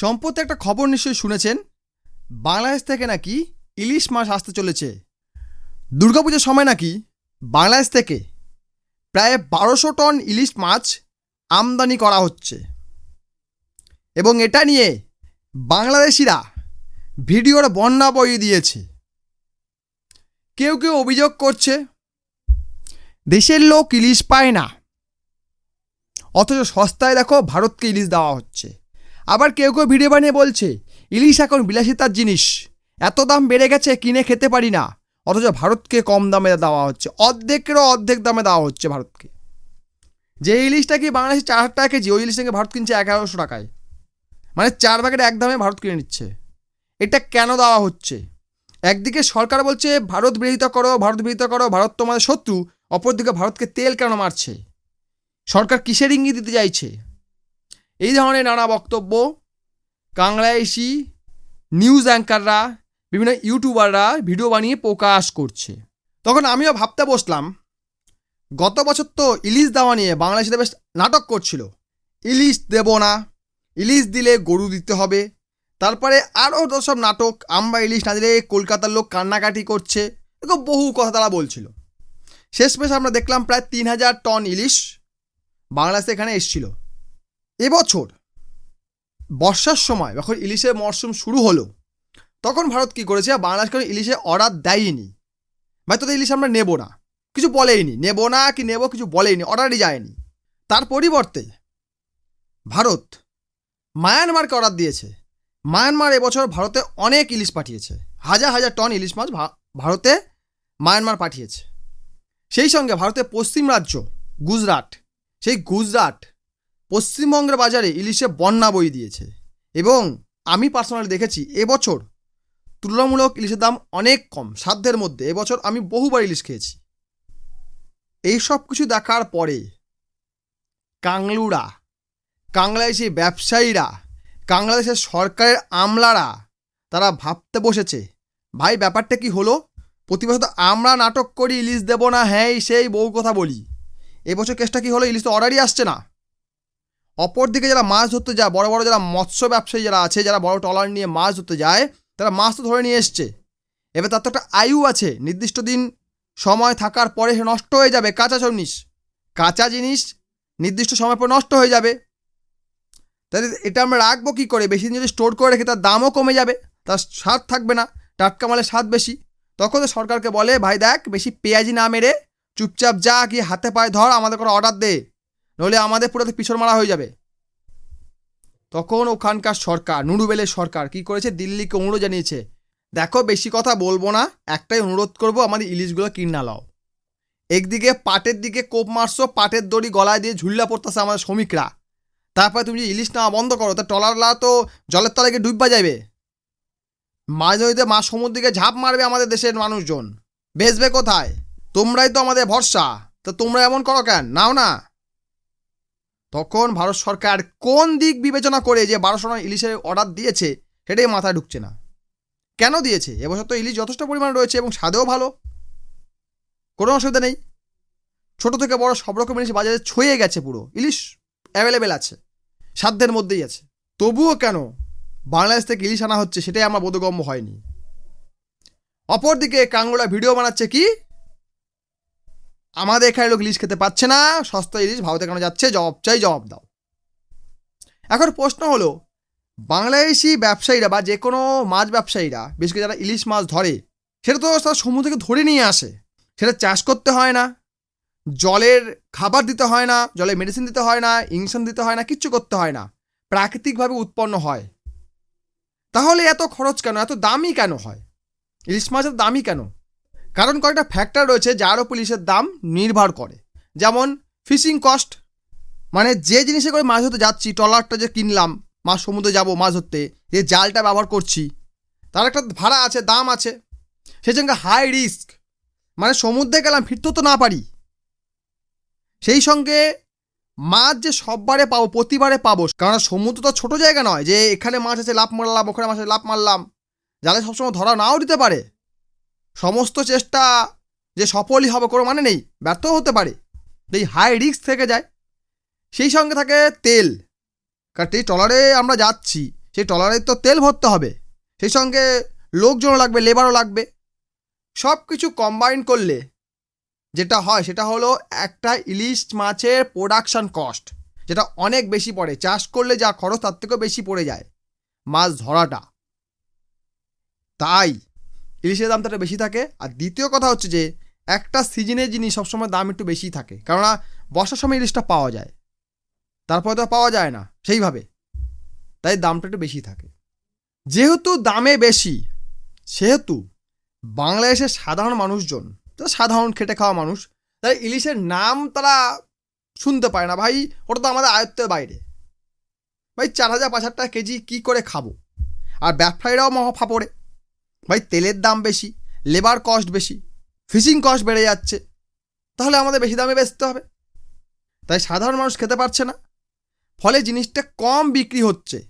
সম্প্রতি একটা খবর নিশ্চয়ই শুনেছেন? বাংলাদেশ থেকে নাকি ইলিশ মাছ আসতে চলেছে। দুর্গাপুজোর সময় নাকি বাংলাদেশ থেকে প্রায় বারোশো টন ইলিশ মাছ আমদানি করা হচ্ছে। এবং এটা নিয়ে বাংলাদেশিরা ভিডিওর বন্যা বইয়ে দিয়েছে। কেউ কেউ অভিযোগ করছে, দেশের লোক ইলিশ পায় না। অথচ সস্তায় দেখো ভারতকে ইলিশ দেওয়া হচ্ছে। আবার কেউ কেউ ভিডিও বানিয়ে বলছে, ইলিশ এখন বিলাসিতার জিনিস। এত দাম বেড়ে গেছে, কিনে খেতে পারি না। অথচ ভারতকে কম দামে দেওয়া হচ্ছে। অর্ধেকেরও অর্ধেক দামে দেওয়া হচ্ছে ভারতকে। যে ইলিশটা কি বাংলাদেশে চার হাজার টাকা কেজি, ওই ইলিশটাকে ভারত কিনছে এগারোশো টাকায়। মানে চার ভাগের এক দামে ভারত কিনে নিচ্ছে। এটা কেন দেওয়া হচ্ছে? একদিকে সরকার বলছে, ভারত বিরোধিতা করো, ভারত বিরোধিতা করো, ভারত তোমাদের শত্রু, অপরদিকে ভারতকে তেল কেন মারছে? সরকার কিসের ইঙ্গিত দিতে চাইছে? এই ধরনের নানা বক্তব্য বাংলাদেশি নিউজ অ্যাঙ্কাররা বিভিন্ন ইউটিউবাররা ভিডিও বানিয়ে প্রকাশ করছে। তখন আমিও ভাবতে বসলাম, গত বছর তো ইলিশ দেওয়া নিয়ে বাংলাদেশিরা বেশ নাটক করছিল। ইলিশ দেব না, ইলিশ দিলে গরু দিতে হবে, তারপরে আরও তো সব নাটক, আমরা ইলিশ না দিলে কলকাতার লোক কান্নাকাটি করছে, এরকম বহু কথা তারা বলছিল। শেষমেশ আমরা দেখলাম প্রায় তিন হাজার টন ইলিশ বাংলাদেশে এখানে এসছিল। এবছর বর্ষার সময় যখন ইলিশের মরশুম শুরু হলো, তখন ভারত কী করেছে? বাংলাদেশ কোনো ইলিশে অর্ডার দেয়নি। ভাই, তোদের ইলিশ আমরা নেব না। কিছু বলেইনি। নেব না কি নেব কিছু বলেইনি। অর্ডারই যায়নি। তার পরিবর্তে ভারত মায়ানমারকে অর্ডার দিয়েছে। মায়ানমার এবছর ভারতে অনেক ইলিশ পাঠিয়েছে। হাজার হাজার টন ইলিশ মাছ ভারতে মায়ানমার পাঠিয়েছে। সেই সঙ্গে ভারতের পশ্চিম রাজ্য গুজরাট। সেই গুজরাট পশ্চিমবঙ্গের বাজারে ইলিশে বন্যা বই দিয়েছে এবং আমি পার্সোনালি দেখেছি, এবছর তুলনামূলক ইলিশের দাম অনেক কম, সাধ্যের মধ্যে। এবছর আমি বহুবার ইলিশ খেয়েছি। এই সব কিছু দেখার পরে কাংলুরা বাংলাদেশি ব্যবসায়ীরা বাংলাদেশের সরকারের আমলারা, তারা ভাবতে বসেছে, ভাই, ব্যাপারটা কি হলো? প্রতি বছর তো আমরা নাটক করি, ইলিশ দেবো না হ্যাঁ সেই, বউ কথা বলি। এবছর কেসটা কি হলো? ইলিশ তো অর্ডারই আসছে না। অপরদিকে যারা মাছ ধরতে যায়, বড় বড় যারা মৎস্য ব্যবসায়ী যারা আছে, যারা বড় ট্রলার নিয়ে মাছ ধরতে যায়, তারা মাছ তো ধরে নিয়ে এসছে। এবার তার তো একটা আয়ু আছে, নির্দিষ্ট দিন সময় থাকার পরে সে নষ্ট হয়ে যাবে, কাঁচা জিনিস। কাঁচা জিনিস নির্দিষ্ট সময় পর নষ্ট হয়ে যাবে। তাহলে এটা আমরা রাখব কী করে? বেশি দিন যদি স্টোর করে রেখে তার দামও কমে যাবে, তার স্বাদ থাকবে না, টাটকা মালের স্বাদ বেশি। তখন তো সরকারকে বলে, ভাই দেখ, বেশি পেঁয়াজি না মেরে চুপচাপ যা কি হাতে পায়ে ধর, আমাদের করে অর্ডার দে। নইলে আমাদের পুরো পিছন মারা হয়ে যাবে। তখন ওখানকার সরকার, নুরুবেলের সরকার কি করেছে? দিল্লিকে অনুরোধ জানিয়েছে। দেখো, বেশি কথা বলব না, একটাই অনুরোধ করব, আমাদের ইলিশগুলো কিনা লাও একদিকে পাটের দিকে কোপ মারছো, পাটের দড়ি গলায় দিয়ে ঝুল্লা পড়তেছে আমাদের শ্রমিকরা। তারপরে তুমি যদি ইলিশ নেওয়া বন্ধ করো, তা ট্রলারলা তো জলের তলাকে ডুববা যাবে মাঝ নদীতে মাছ সমুদ্র দিকে ঝাঁপ মারবে আমাদের দেশের মানুষজন। বেচবে কোথায়? তোমরাই তো আমাদের ভরসা। তো তোমরা এমন করো কেন? নাও না। তখন ভারত সরকার কোন দিক বিবেচনা করে যে বারোশো টন ইলিশের অর্ডার দিয়েছে, সেটাই মাথায় ঢুকছে না। কেন দিয়েছে? এবছর তো ইলিশ যথেষ্ট পরিমাণ রয়েছে এবং স্বাদেও ভালো। কোনো অসুবিধা নেই। ছোট থেকে বড় সব রকম ইলিশ বাজারে ছুঁয়ে গেছে পুরো। ইলিশ অ্যাভেলেবেল আছে। সাধ্যের মধ্যেই আছে। তবুও কেন বাংলাদেশ থেকে ইলিশ আনা হচ্ছে, সেটাই আমার বোধগম্য হয়নি। অপরদিকে কাঙ্গুলা ভিডিও বানাচ্ছে কি? আমাদের এখানে লোক ইলিশ খেতে পাচ্ছে না, সস্তা ইলিশ ভারতে কেন যাচ্ছে? জবাব চাই, জবাব দাও। এখন প্রশ্ন হলো, বাংলাদেশি ব্যবসায়ীরা বা যে কোনো মাছ ব্যবসায়ীরা, বিশেষ করে যারা ইলিশ মাছ ধরে, সেটা তো তারা সমুদ্র থেকে ধরে নিয়ে আসে। সেটা চাষ করতে হয় না, জলের খাবার দিতে হয় না জলে মেডিসিন দিতে হয় না ইঞ্জেকশন দিতে হয় না, কিচ্ছু করতে হয় না। প্রাকৃতিকভাবে উৎপন্ন হয়। তাহলে এত খরচ কেন? এত দামি কেন হয়? ইলিশ মাছ এত দামি কেন? কারণ কয়েকটা ফ্যাক্টর রয়েছে যার ইলিশের দাম নির্ভর করে। যেমন ফিশিং কস্ট মানে যে জিনিসে করে মাছ ধরতে যাচ্ছি, ট্রলারটা যে কিনলাম, মাছ সমুদ্রে যাব মাছ ধরতে, যে জালটা ব্যবহার করছি, তার একটা ভাড়া আছে, দাম আছে। সেই সঙ্গে হাই রিস্ক মানে সমুদ্রে গেলাম, ফিরতেও তো না পারি। সেই সঙ্গে মাছ যে সববারে পাবো, প্রতিবারে পাবো, কারণ সমুদ্র তো ছোটো জায়গা নয়, যে এখানে মাছ আছে লাভ মারলাম, ওখানে মাছ লাভ মারলাম, জালে সবসময় ধরা নাও দিতে পারে। সমস্ত চেষ্টা যে সফলই হবে কোনো মানে নেই, ব্যর্থও হতে পারে। এই হাই রিস্ক থেকে যায়। সেই সঙ্গে থাকে তেল। কারণ এই ট্রলারে আমরা যাচ্ছি, সেই ট্রলারে তো তেল ভরতে হবে। সেই সঙ্গে লোকজনও লাগবে লেবারও লাগবে। সব কিছু কম্বাইন করলে যেটা হয়, সেটা হলো একটা ইলিশ মাছের প্রোডাকশান কস্ট যেটা অনেক বেশি পড়ে। চাষ করলে যা খরচ, তার থেকেও বেশি পড়ে যায় মাছ ধরাটা। তাই ইলিশের একটু বেশি থাকে। আর দ্বিতীয় কথা হচ্ছে যে, একটা সিজনের জিনিস সবসময় দাম একটু বেশি থাকে, কেননা বর্ষার সময় ইলিশটা পাওয়া যায়। তারপরে তো পাওয়া যায় না, সেইভাবে। তাই দামটা একটু বেশি থাকে। যেহেতু দামে বেশি, সেহেতু বাংলাদেশের সাধারণ মানুষজন যারা সাধারণ খেটে খাওয়া মানুষ, তাই ইলিশের নাম তারা শুনতে পায় না। ভাই, ওটা তো আমাদের আয়ত্তের বাইরে। ভাই, চার হাজার পাঁচ হাজার টাকা কেজি কী করে খাব? আর ব্যবসায়ীরাও মহা ফাপড়ে। ভাই, তেলের দাম বেশি লেবার কস্ট বেশি ফিশিং কস্ট বেড়ে যাচ্ছে। তাহলে আমাদের বেশি দামে বেচতে হবে। তাই সাধারণ মানুষ খেতে পারছে না। ফলে জিনিসটা কম বিক্রি হচ্ছে।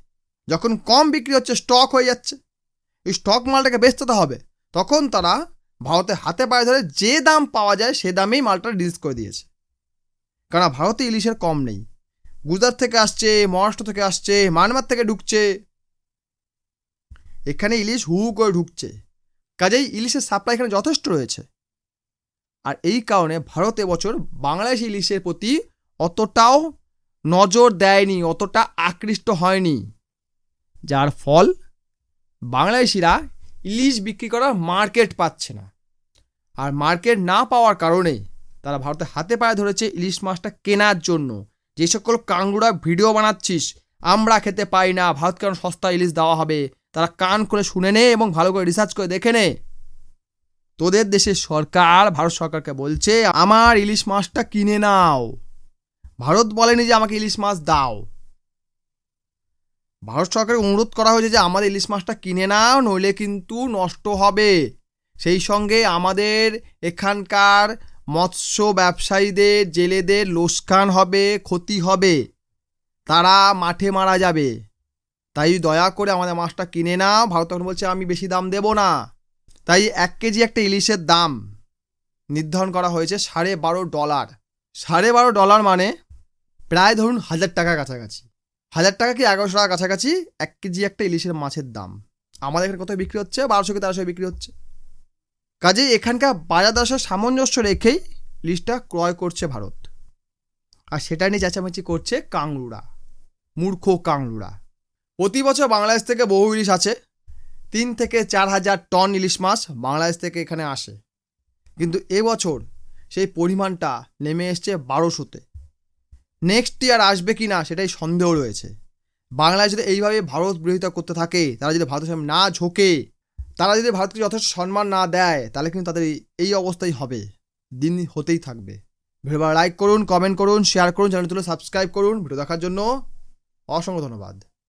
যখন কম বিক্রি হচ্ছে স্টক হয়ে যাচ্ছে। এই স্টক মালটাকে বেচতে তো হবে। তখন তারা ভারতে হাতে পায়ে ধরে যে দাম পাওয়া যায়, সে দামেই মালটা রিলিজ করে দিয়েছে। কারণ ভারতে ইলিশের কম নেই। গুজরাট থেকে আসছে, মহারাষ্ট্র থেকে আসছে, মায়ানমার থেকে ঢুকছে। এখানে ইলিশ হু করে ঢুকছে। কাজেই ইলিশের সাপ্লাই এখানে যথেষ্ট রয়েছে। আর এই কারণে ভারত এবছর বাংলাদেশ ইলিশের প্রতি অতটাও নজর দেয়নি, অতটা আকৃষ্ট হয়নি। যার ফল, বাংলাদেশিরা ইলিশ বিক্রি করার মার্কেট পাচ্ছে না। আর মার্কেট না পাওয়ার কারণে তারা ভারতে হাতে পায়ে ধরেছে ইলিশ মাছটা কেনার জন্য। যে সকল কাঙ্গুরা ভিডিও বানাচ্ছিস, আমরা খেতে পাই না ভারত কেন সস্তা ইলিশ দেওয়া হবে। তারা কান করে শুনে নে এবং ভালো করে রিসার্চ করে দেখে নে। তোদের দেশের সরকার, ভারত সরকারকে বলছে, আমার ইলিশ মাছটা কিনে নাও। ভারত বলেনি যে আমাকে ইলিশ মাছ দাও। ভারত সরকারকে অনুরোধ করা হয়েছে যে আমাদের ইলিশ মাছটা কিনে নাও, নইলে কিন্তু নষ্ট হবে। সেই সঙ্গে আমাদের এখানকার মৎস্য ব্যবসায়ীদের, জেলেদের লোসকান হবে, ক্ষতি হবে। তারা মাঠে মারা যাবে। তাই দয়া করে আমাদের মাছটা কিনে নাও। ভারত তখন বলছে, আমি বেশি দাম দেব না। তাই এক কেজি একটা ইলিশের দাম নির্ধারণ করা হয়েছে সাড়ে বারো ডলার। সাড়ে বারো ডলার মানে প্রায় ধরুন হাজার টাকা কাছাকাছি। হাজার টাকা কি এগারোশো টাকা কাছাকাছি? এক কেজি একটা ইলিশের মাছের দাম। আমাদের এখানে কত বিক্রি হচ্ছে? বারোশো কি তেরোশো বিক্রি হচ্ছে? কাজেই এখানকার বাজার দশার সামঞ্জস্য রেখেই ইলিশটা ক্রয় করছে ভারত। আর সেটা নিয়ে চেঁচামেচি করছে কাংড়ুরা মূর্খ কাংড়ুরা প্রতি বছর বাংলাদেশ থেকে বহু ইলিশ আছে তিন থেকে চার হাজার টন ইলিশ মাছ বাংলাদেশ থেকে এখানে আসে। কিন্তু এবছর সেই পরিমাণটা নেমে এসছে বারোশোতে। নেক্সট ইয়ার আসবে কি না সেটাই সন্দেহ রয়েছে। বাংলাদেশ যদি এইভাবে ভারত বিরোধিতা করতে থাকে, তারা যদি ভারতের সামনে না ঝোঁকে, তারা যদি ভারতকে যথেষ্ট সম্মান না দেয়, তাহলে কিন্তু তাদের এই- অবস্থাই হবে। দিন হতেই থাকবে। ভিডিও লাইক করুন কমেন্ট করুন শেয়ার করুন চ্যানেল তুলে সাবস্ক্রাইব করুন। ভিডিও দেখার জন্য অসংখ্য ধন্যবাদ।